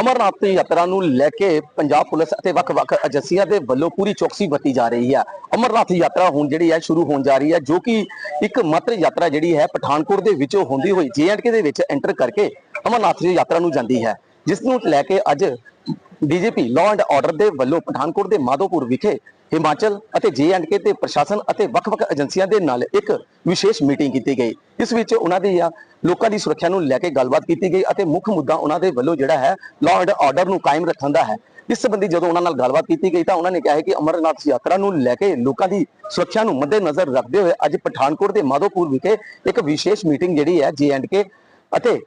ਅਮਰਨਾਥ ਦੀ ਯਾਤਰਾ ਨੂੰ ਲੈ ਕੇ ਪੰਜਾਬ ਪੁਲਿਸ ਅਤੇ ਵੱਖ-ਵੱਖ ਏਜੰਸੀਆਂ ਦੇ ਵੱਲੋਂ ਪੂਰੀ ਚੌਕਸੀ ਵਰਤੀ ਜਾ ਰਹੀ ਹੈ। ਅਮਰਨਾਥ ਯਾਤਰਾ ਹੁਣ ਜਿਹੜੀ ਹੈ, ਸ਼ੁਰੂ ਹੋਣ ਜਾ ਰਹੀ ਹੈ, ਜੋ ਕਿ ਇੱਕ ਮਾਤਰ ਯਾਤਰਾ ਜਿਹੜੀ ਹੈ, ਪਠਾਨਕੋਟ ਦੇ ਵਿੱਚੋਂ ਹੁੰਦੀ ਹੋਈ ਜੇਐਂਡਕੇ ਦੇ ਵਿੱਚ ਐਂਟਰ ਕਰਕੇ ਅਮਰਨਾਥ ਦੀ ਯਾਤਰਾ ਨੂੰ ਜਾਂਦੀ ਹੈ। ਜਿਸ ਨੂੰ ਲੈ ਕੇ ਅੱਜ ਡੀਜੀਪੀ ਲਾਅ ਐਂਡ ਆਰਡਰ ਦੇ ਵੱਲੋਂ ਪਠਾਨਕੋਟ ਦੇ ਮਾਧੋਪੁਰ ਵਿਖੇ ਹਿਮਾਚਲ ਅਤੇ ਜੇਐਂਡਕੇ ਤੇ ਪ੍ਰਸ਼ਾਸਨ ਅਤੇ ਵੱਖ-ਵੱਖ ਏਜੰਸੀਆਂ ਦੇ ਨਾਲ ਇੱਕ ਵਿਸ਼ੇਸ਼ ਮੀਟਿੰਗ ਕੀਤੀ ਗਈ। ਇਸ ਵਿੱਚ ਉਹਨਾਂ ਦੀ ਲੋਕਾਂ ਦੀ ਸੁਰੱਖਿਆ ਨੂੰ ਲੈ ਕੇ ਗੱਲਬਾਤ ਕੀਤੀ ਗਈ ਅਤੇ ਮੁੱਖ ਮੁੱਦਾ ਉਹਨਾਂ ਦੇ ਵੱਲੋਂ ਜਿਹੜਾ ਹੈ ਲਾਅ ਐਂਡ ਆਰਡਰ ਨੂੰ ਕਾਇਮ ਰੱਖਣ ਦਾ ਹੈ। ਇਸ ਸੰਬੰਧੀ ਜਦੋਂ ਉਹਨਾਂ ਨਾਲ ਗੱਲਬਾਤ ਕੀਤੀ ਗਈ ਤਾਂ ਉਹਨਾਂ ਨੇ ਕਿਹਾ ਹੈ ਕਿ ਅਮਰਨਾਥ ਯਾਤਰਾ ਨੂੰ ਲੈ ਕੇ ਲੋਕਾਂ ਦੀ ਸੁਰੱਖਿਆ ਨੂੰ ਮੱਦੇਨਜ਼ਰ ਰੱਖਦੇ ਹੋਏ ਅੱਜ ਪਠਾਨਕੋਟ ਦੇ ਮਾਧੋਪੁਰ ਵਿਖੇ ਇੱਕ ਵਿਸ਼ੇਸ਼ ਮੀਟਿੰਗ ਜਿਹੜੀ ਹੈ ਜੇਐਂਡਕੇ ਅਤੇ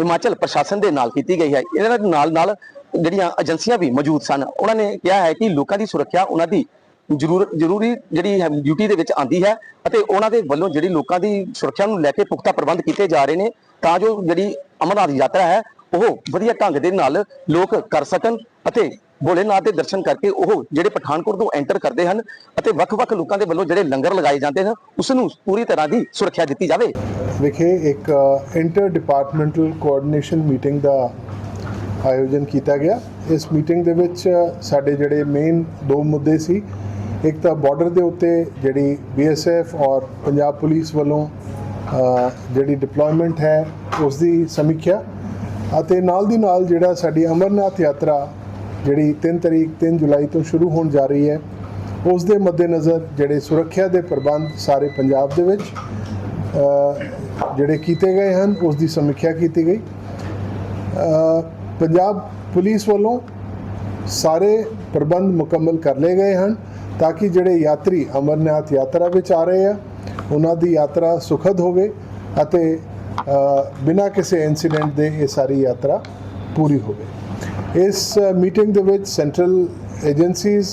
ਹਿਮਾਚਲ ਪ੍ਰਸ਼ਾਸਨ ਦੇ ਨਾਲ ਕੀਤੀ ਗਈ ਹੈ। ਇਹਨਾਂ ਦੇ ਨਾਲ ਨਾਲ ਜਿਹੜੀਆਂ ਏਜੰਸੀਆਂ ਵੀ ਮੌਜੂਦ ਸਨ। ਉਹਨਾਂ ਨੇ ਕਿਹਾ ਹੈ ਕਿ ਲੋਕਾਂ ਦੀ ਸੁਰੱਖਿਆ ਉਹਨਾਂ ਦੀ ਜ਼ਰੂਰ, ਜ਼ਰੂਰੀ ਜਿਹੜੀ ਹੈ ਡਿਊਟੀ ਦੇ ਵਿੱਚ ਆਂਦੀ ਹੈ ਅਤੇ ਉਹਨਾਂ ਦੇ ਵੱਲੋਂ ਜਿਹੜੀ ਲੋਕਾਂ ਦੀ ਸੁਰੱਖਿਆ ਨੂੰ ਲੈ ਕੇ ਪੁਖਤਾ ਪ੍ਰਬੰਧ ਕੀਤੇ ਜਾ ਰਹੇ ਨੇ, ਤਾਂ ਜੋ ਜਿਹੜੀ ਅਮਰਨਾਥ ਯਾਤਰਾ ਹੈ, ਉਹ ਵਧੀਆ ਢੰਗ ਦੇ ਨਾਲ ਲੋਕ ਕਰ ਸਕਣ ਅਤੇ ਭੋਲੇਨਾਥ ਦੇ ਦਰਸ਼ਨ ਕਰਕੇ ਉਹ ਜਿਹੜੇ ਪਠਾਨਕੋਟ ਤੋਂ ਐਂਟਰ ਕਰਦੇ ਹਨ ਅਤੇ ਵੱਖ-ਵੱਖ ਲੋਕਾਂ ਦੇ ਵੱਲੋਂ ਜਿਹੜੇ ਲੰਗਰ ਲਗਾਏ ਜਾਂਦੇ ਹਨ, ਉਸ ਨੂੰ ਪੂਰੀ ਤਰ੍ਹਾਂ ਦੀ ਸੁਰੱਖਿਆ ਦਿੱਤੀ ਜਾਵੇ। ਵਿਖੇ, ਇੱਕ ਇੰਟਰ ਡਿਪਾਰਟਮੈਂਟਲ ਕੋਆਰਡੀਨੇਸ਼ਨ ਮੀਟਿੰਗ ਦਾ ਆਯੋਜਨ ਕੀਤਾ ਗਿਆ। ਇਸ ਮੀਟਿੰਗ ਦੇ ਵਿੱਚ ਸਾਡੇ ਜਿਹੜੇ ਮੇਨ ਦੋ ਮੁੱਦੇ ਸੀ ਇੱਕ ਤਾਂ ਬਾਰਡਰ ਦੇ ਉੱਤੇ ਜਿਹੜੀ ਬੀਐਸਐਫ ਔਰ ਪੰਜਾਬ ਪੁਲਿਸ ਵੱਲੋਂ ਜਿਹੜੀ ਡਿਪਲੋਇਮੈਂਟ ਹੈ ਉਸ ਦੀ ਸਮੀਖਿਆ ਅਤੇ ਨਾਲ ਦੀ ਨਾਲ ਜਿਹੜਾ ਸਾਡੀ ਅਮਰਨਾਥ ਯਾਤਰਾ ਜਿਹੜੀ 3 ਤਰੀਕ 3 ਜੁਲਾਈ ਤੋਂ ਸ਼ੁਰੂ ਹੋਣ ਜਾ ਰਹੀ ਹੈ ਉਸ ਦੇ ਮੱਦੇਨਜ਼ਰ ਜਿਹੜੇ ਸੁਰੱਖਿਆ ਦੇ ਪ੍ਰਬੰਧ ਸਾਰੇ ਪੰਜਾਬ ਦੇ ਵਿੱਚ ਜਿਹੜੇ ਕੀਤੇ ਗਏ ਹਨ ਉਸ ਦੀ ਸਮੀਖਿਆ ਕੀਤੀ ਗਈ। ਪੰਜਾਬ ਪੁਲਿਸ ਵੱਲੋਂ ਸਾਰੇ ਪ੍ਰਬੰਧ ਮੁਕੰਮਲ ਕਰ ਲਏ ਗਏ ਹਨ ਤਾਂ ਕਿ ਜਿਹੜੇ ਯਾਤਰੀ ਅਮਰਨਾਥ ਯਾਤਰਾ ਵਿੱਚ ਆ ਰਹੇ ਆ, ਉਹਨਾਂ ਦੀ ਯਾਤਰਾ ਸੁਖਦ ਹੋਵੇ ਅਤੇ ਬਿਨਾਂ ਕਿਸੇ ਇਨਸੀਡੈਂਟ ਦੇ ਇਹ ਸਾਰੀ ਯਾਤਰਾ ਪੂਰੀ ਹੋਵੇ। ਇਸ ਮੀਟਿੰਗ ਦੇ ਵਿੱਚ central agencies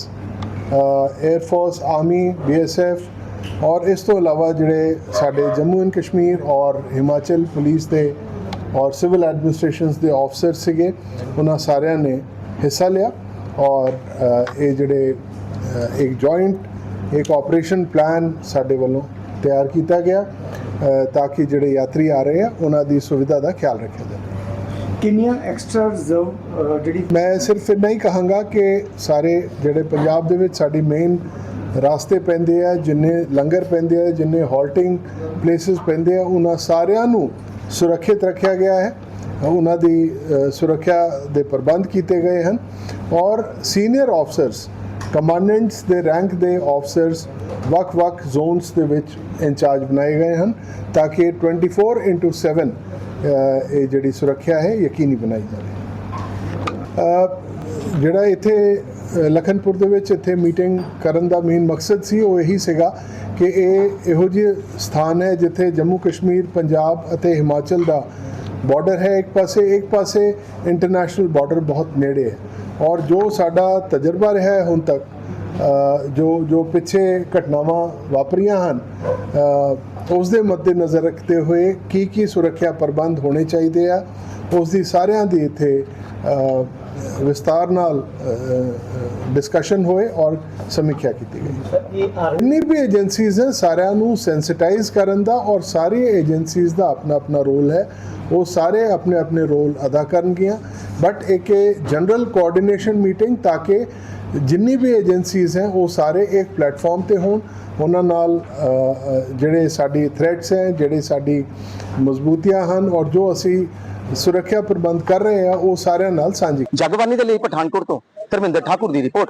air force army BSF ਔਰ ਇਸ ਤੋਂ ਇਲਾਵਾ ਜਿਹੜੇ ਸਾਡੇ ਜੰਮੂ ਐਂਡ ਕਸ਼ਮੀਰ ਔਰ ਹਿਮਾਚਲ ਪੁਲਿਸ ਦੇ ਔਰ ਸਿਵਲ ਐਡਮਿਨਿਸਟ੍ਰੇਸ਼ਨਸ ਦੇ ਆਫਸਰ ਸੀਗੇ, ਉਹਨਾਂ ਸਾਰਿਆਂ ਨੇ ਹਿੱਸਾ ਲਿਆ। ਔਰ ਇਹ ਜਿਹੜੇ ਇੱਕ ਜੁਆਇੰਟ ਇੱਕ ਆਪਰੇਸ਼ਨ ਪਲਾਨ ਸਾਡੇ ਵੱਲੋਂ ਤਿਆਰ ਕੀਤਾ ਗਿਆ ਤਾਂ ਕਿ ਜਿਹੜੇ ਯਾਤਰੀ ਆ ਰਹੇ ਆ ਉਹਨਾਂ ਦੀ ਸੁਵਿਧਾ ਦਾ ਖਿਆਲ ਰੱਖਿਆ ਜਾਵੇ। ਕਿੰਨੀਆਂ ਐਕਸਟਰਾ ਰਿਜ਼ਰਵ ਜਿਹੜੀ ਮੈਂ ਸਿਰਫ ਇੰਨਾ ਹੀ ਕਹਾਂਗਾ ਕਿ ਸਾਰੇ ਜਿਹੜੇ ਪੰਜਾਬ ਦੇ ਵਿੱਚ ਸਾਡੀ ਮੇਨ ਰਾਸਤੇ ਪੈਂਦੇ ਆ ਜਿੰਨੇ ਲੰਗਰ ਪੈਂਦੇ ਆ ਜਿੰਨੇ ਹਾਲਟਿੰਗ ਪਲੇਸਿਸ ਪੈਂਦੇ ਆ ਉਹਨਾਂ ਸਾਰਿਆਂ ਨੂੰ ਸੁਰੱਖਿਅਤ ਰੱਖਿਆ ਗਿਆ ਹੈ। ਉਹਨਾਂ ਦੀ ਸੁਰੱਖਿਆ ਦੇ ਪ੍ਰਬੰਧ ਕੀਤੇ ਗਏ ਹਨ ਔਰ ਸੀਨੀਅਰ ਆਫਸਰਸ ਕਮਾਂਡੈਂਟਸ ਦੇ ਰੈਂਕ ਦੇ ਆਫਸਰਸ ਵੱਖ-ਵੱਖ ਜ਼ੋਨਸ ਦੇ ਵਿੱਚ ਇੰਚਾਰਜ ਬਣਾਏ ਗਏ ਹਨ ਤਾਂ ਕਿ 24/7 ਅ, ਇਹ ਜਿਹੜੀ ਸੁਰੱਖਿਆ ਹੈ ਯਕੀਨੀ ਬਣਾਈ ਜਾਵੇ। ਜਿਹੜਾ ਇੱਥੇ ਲਖਨਪੁਰ ਦੇ ਵਿੱਚ ਇੱਥੇ ਮੀਟਿੰਗ ਕਰਨ ਦਾ ਮੇਨ ਮਕਸਦ ਸੀ ਉਹ ਇਹੀ ਸੀਗਾ ਕਿ ਇਹ ਇਹੋ ਜਿਹੇ ਸਥਾਨ ਹੈ ਜਿੱਥੇ ਜੰਮੂ ਕਸ਼ਮੀਰ ਪੰਜਾਬ ਅਤੇ ਹਿਮਾਚਲ ਦਾ ਬਾਰਡਰ ਹੈ ਇੱਕ ਪਾਸੇ ਇੱਕ ਪਾਸੇ ਇੰਟਰਨੈਸ਼ਨਲ ਬਾਰਡਰ ਬਹੁਤ ਨੇੜੇ ਹੈ ਔਰ ਜੋ ਸਾਡਾ ਤਜਰਬਾ ਰਿਹਾ ਹੈ ਹੁਣ ਤੱਕ ਜੋ ਜੋ ਪਿੱਛੇ ਘਟਨਾਵਾਂ ਵਾਪਰੀਆਂ ਹਨ ਉਸ ਦੇ ਮੱਦੇ ਨਜ਼ਰ ਰੱਖਦੇ ਹੋਏ ਕੀ ਕੀ ਸੁਰੱਖਿਆ ਪ੍ਰਬੰਧ ਹੋਣੇ ਚਾਹੀਦੇ ਆ ਉਸ ਦੀ ਸਾਰਿਆਂ ਦੀ ਇੱਥੇ ਅ, ਵਿਸਤਾਰ ਨਾਲ ਡਿਸਕਸ਼ਨ ਹੋਏ ਔਰ ਸਮੀਖਿਆ ਕੀਤੀ ਗਈ ਜਿੰਨੀ ਵੀ ਏਜੰਸੀਜ਼ ਹੈ ਸਾਰਿਆਂ ਨੂੰ ਸੈਂਸਿਟਾਈਜ਼ ਕਰਨ ਦਾ ਔਰ ਸਾਰੀ ਏਜੰਸੀਜ਼ ਦਾ ਆਪਣਾ ਆਪਣਾ ਰੋਲ ਹੈ ਉਹ ਸਾਰੇ ਆਪਣੇ ਆਪਣੇ ਰੋਲ ਅਦਾ ਕਰਨਗੀਆਂ ਬਟ ਇੱਕ ਜਨਰਲ ਕੋਆਰਡੀਨੇਸ਼ਨ ਮੀਟਿੰਗ ਤਾਂ ਕਿ ਜਿੰਨੀ ਵੀ ਏਜੰਸੀਜ਼ ਹੈ ਉਹ ਸਾਰੇ ਇੱਕ ਪਲੇਟਫਾਰਮ ਤੇ ਹੋਣ ਉਹਨਾਂ ਨਾਲ ਜਿਹੜੇ ਸਾਡੀ ਥ੍ਰੈਟਸ ਹੈ ਜਿਹੜੇ ਸਾਡੀ ਮਜ਼ਬੂਤੀਆਂ ਹਨ ਔਰ ਜੋ ਅਸੀਂ ਸੁਰੱਖਿਆ ਪ੍ਰਬੰਧ ਕਰ ਰਹੇ ਹਾਂ ਉਹ ਸਾਰਿਆਂ ਨਾਲ ਸਾਂਝੀ ਜਗਬਾਨੀ ਦੇ ਲਈ ਪਠਾਨਕੋਟ ਤੋਂ ਧਰਮਿੰਦਰ ਠਾਕੁਰ ਦੀ ਰਿਪੋਰਟ